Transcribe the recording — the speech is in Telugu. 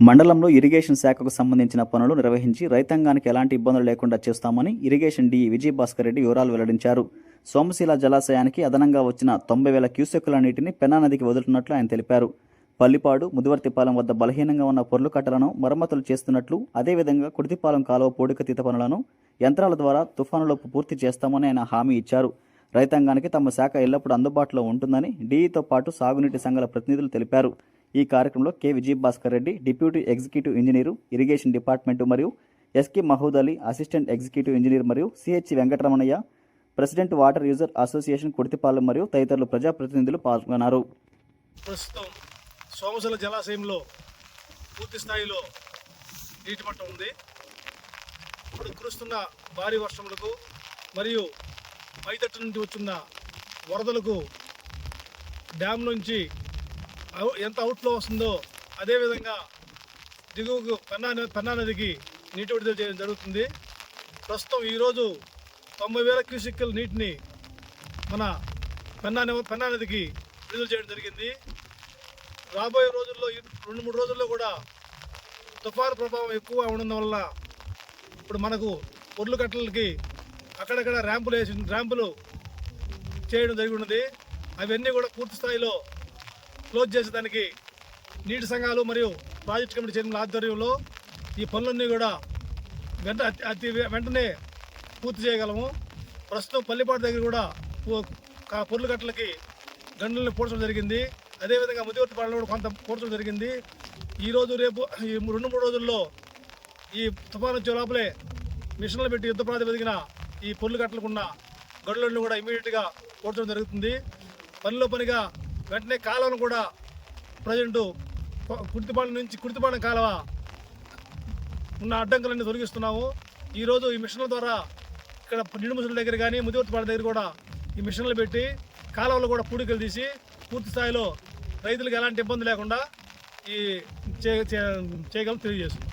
మండలంలో ఇరిగేషన్ శాఖకు సంబంధించిన పనులు నిర్వహించి రైతాంగానికి ఎలాంటి ఇబ్బందులు లేకుండా చేస్తామని ఇరిగేషన్ డి విజయభాస్కర్ రెడ్డి వివరాలు వెల్లడించారు. సోమశీల జలాశయానికి అదనంగా వచ్చిన తొంభై వేల క్యూసెక్కుల నీటిని పెన్నా నదికి వదులుతున్నట్లు ఆయన తెలిపారు. పల్లిపాడు ముదివర్తిపాలెం వద్ద బలహీనంగా ఉన్న పొర్లు కట్టలను మరమ్మతులు చేస్తున్నట్లు అదేవిధంగా కుడితిపాలెం కాలువ పూడికతీత పనులను యంత్రాల ద్వారా తుఫానులోపు పూర్తి చేస్తామని ఆయన హామీ ఇచ్చారు. రైతాంగానికి తమ శాఖ ఎల్లప్పుడూ అందుబాటులో ఉంటుందని డీఈతో పాటు సాగునీటి సంఘాల ప్రతినిధులు తెలిపారు. ఈ కార్యక్రమంలో K. Vijayabhaskar Reddy deputy executive engineer irrigation department మరియు SK Mahmood Ali assistant executive engineer మరియు CH Venkataramanaiah president water user association Kurthipalem మరియు తదితరులు ప్రజాప్రతినిధులు పాల్గొన్నారు. ప్రస్తుతం సోమశల జలాశయంలో పూర్తి స్థాయిలో నీటి మట్టం ఉంది. ఇప్పుడు కురుస్తున్న భారీ వర్షములకు మరియు పైతట్టు నుండి వచ్చున్న వరదలకు డ్యామ్ నుంచి ఎంత అవుట్ఫ్లో వస్తుందో అదేవిధంగా దిగువకు పెన్నా పెన్నా నదికి నీటి విడుదల చేయడం జరుగుతుంది. ప్రస్తుతం ఈరోజు తొంభై వేల క్యూసిక్కుల నీటిని మన పెన్నా పెన్నా నదికి విడుదల చేయడం జరిగింది. రాబోయే రోజుల్లో ఈ రెండు మూడు రోజుల్లో కూడా తుఫాను ప్రభావం ఎక్కువ ఉండడం వల్ల ఇప్పుడు మనకు ఒడ్లు కట్టలకి అక్కడక్కడ ర్యాంపులు వేసి ర్యాంపులు చేయడం జరిగి ఉన్నది. అవన్నీ కూడా పూర్తి స్థాయిలో క్లోజ్ చేసేదానికి నీటి సంఘాలు మరియు ప్రాజెక్ట్ కమిటీ చైర్మన్ ఆధ్వర్యంలో ఈ పనులన్నీ కూడా వెంట అతి- వెంటనే పూర్తి చేయగలము. ప్రస్తుతం పల్లిపాటు దగ్గర కూడా పొర్లు కట్టలకి గంటలను పూడ్చడం జరిగింది. అదేవిధంగా ముదివర్తి పాలన కూడా కొంత పూడ్చడం జరిగింది. ఈరోజు రేపు ఈ రెండు మూడు రోజుల్లో ఈ తుఫాను వచ్చే లోపలే మిషన్లు పెట్టి యుద్ధ ప్రాతిపదికన ఈ పొర్లు గట్లకున్న గడులను కూడా ఇమీడియట్గా పూడ్చడం జరుగుతుంది. పనిలో పనిగా వెంటనే కాలువను కూడా ప్రజెంటు కుర్తిపాలెం నుంచి కుర్తిపాలెం కాలువ ఉన్న అడ్డంకులన్నీ తొలగిస్తున్నాము. ఈరోజు ఈ మిషన్ల ద్వారా ఇక్కడ నిడుముసుల దగ్గర కానీ ముదివర్తిపాడు దగ్గర కూడా ఈ మిషన్లు పెట్టి కాలువలు కూడా పూడికలు తీసి పూర్తి స్థాయిలో రైతులకు ఎలాంటి ఇబ్బంది లేకుండా ఈ చేయగలం తెలియజేస్తున్నాం.